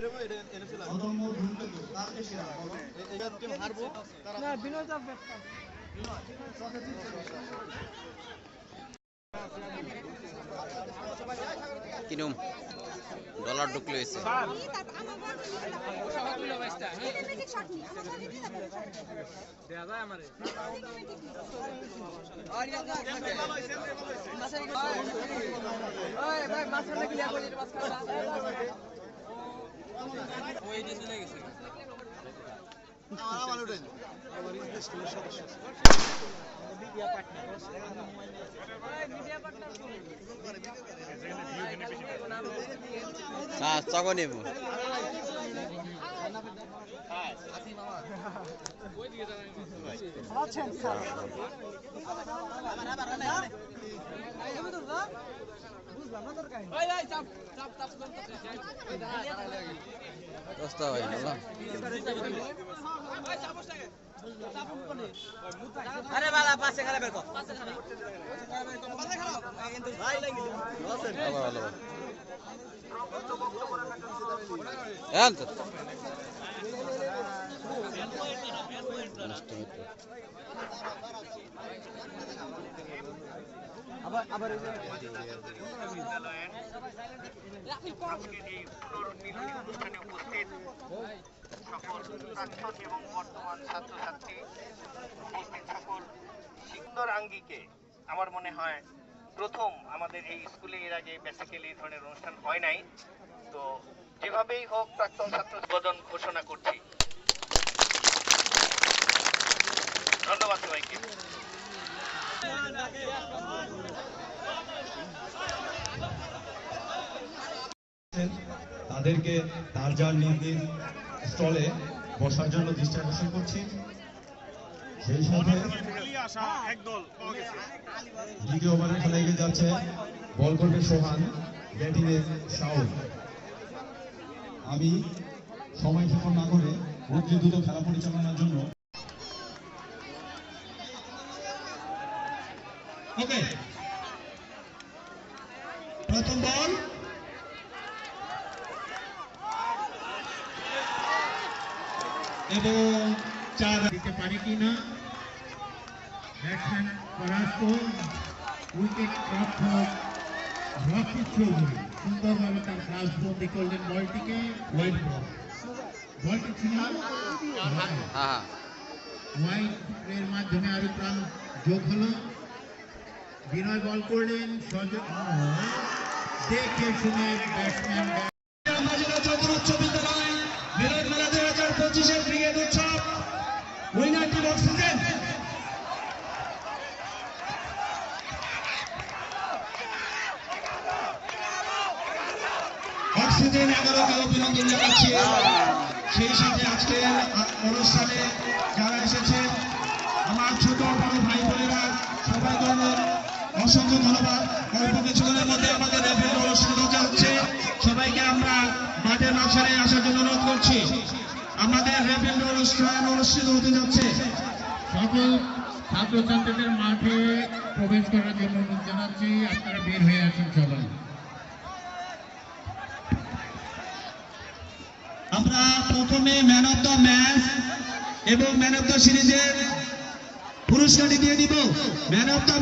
অদম্য ধূমকেতু তার বেশি না বলো। না বিনয় চাপ ব্যস্ত কিনুম ডলার ঢুকলে হয়েছে ওই ভাই মাঝখানে ক্লিয়ার করে হ্যাঁ চকো নেব। বুঝলাম না তোর কাহিনী দশটা হয় আরে বালা পাশে খেলা বের কর। ভালো ভালো হ্যাঁ তো। আবার আবার আমার মনে হয় প্রথম আমাদের এই স্কুলে এর আগে বেসিক্যালি এই ধরনের অনুষ্ঠান হয় নাই। তো যেভাবেই হোক প্রাক্তন ছাত্র উদ্বোধন ঘোষণা করছি। ধন্যবাদ সবাইকে। তাদেরকে তার যার নিজ স্টলে বসার জন্য দৃষ্টি আকর্ষণ করছি। সেই সাথে দ্বিতীয় ওভারের খেলা এগিয়ে যাচ্ছে। বল করবে সোহান ব্যাটিং এ শাওন আমি সময় ক্ষেপণ না করে অতি খেলা পরিচালনার জন্য প্রথম বল। এবং চার দিতে পারে ব্যাটসম্যান রক্ষক রক্ষিত চৌধুরী। সুন্দরভাবে তার গ্লাস বন্দি করলেন বলটিকে। বলটি ছিল এর মাধ্যমে আরও প্রাণ যোগ হলো। বিনয় বল করলেন দেখে শুনে ব্যাটসম্যান উচ্চ বিদ্যালয় বিরোধ মেলা হাজার পঁচিশের ক্রিকেট উৎসব উইনার টিম অক্সিজেন অক্সিজেন এগারোকে অভিনন্দন জানাচ্ছি সেই সাথে আজকের অনুষ্ঠানে যারা এসেছেন আমার ছোট বড় ভাই বোনেরা সবাইকে অসংখ্য ধন্যবাদ অল্প কিছুদিনের মধ্যে আমাদের আমাদের অনুষ্ঠান অনুষ্ঠিত হতে যাচ্ছে। সকল ছাত্রছাত্রীদের মাঠে প্রবেশ করার জন্য অনুরোধ জানাচ্ছি। আপনারা বের হয়ে আসুন সবাই। আমরা প্রথমে ম্যান অফ দ্য ম্যাচ এবং ম্যান অফ দ্য সিরিজের পুরস্কারটি দিয়ে দিব। Man of the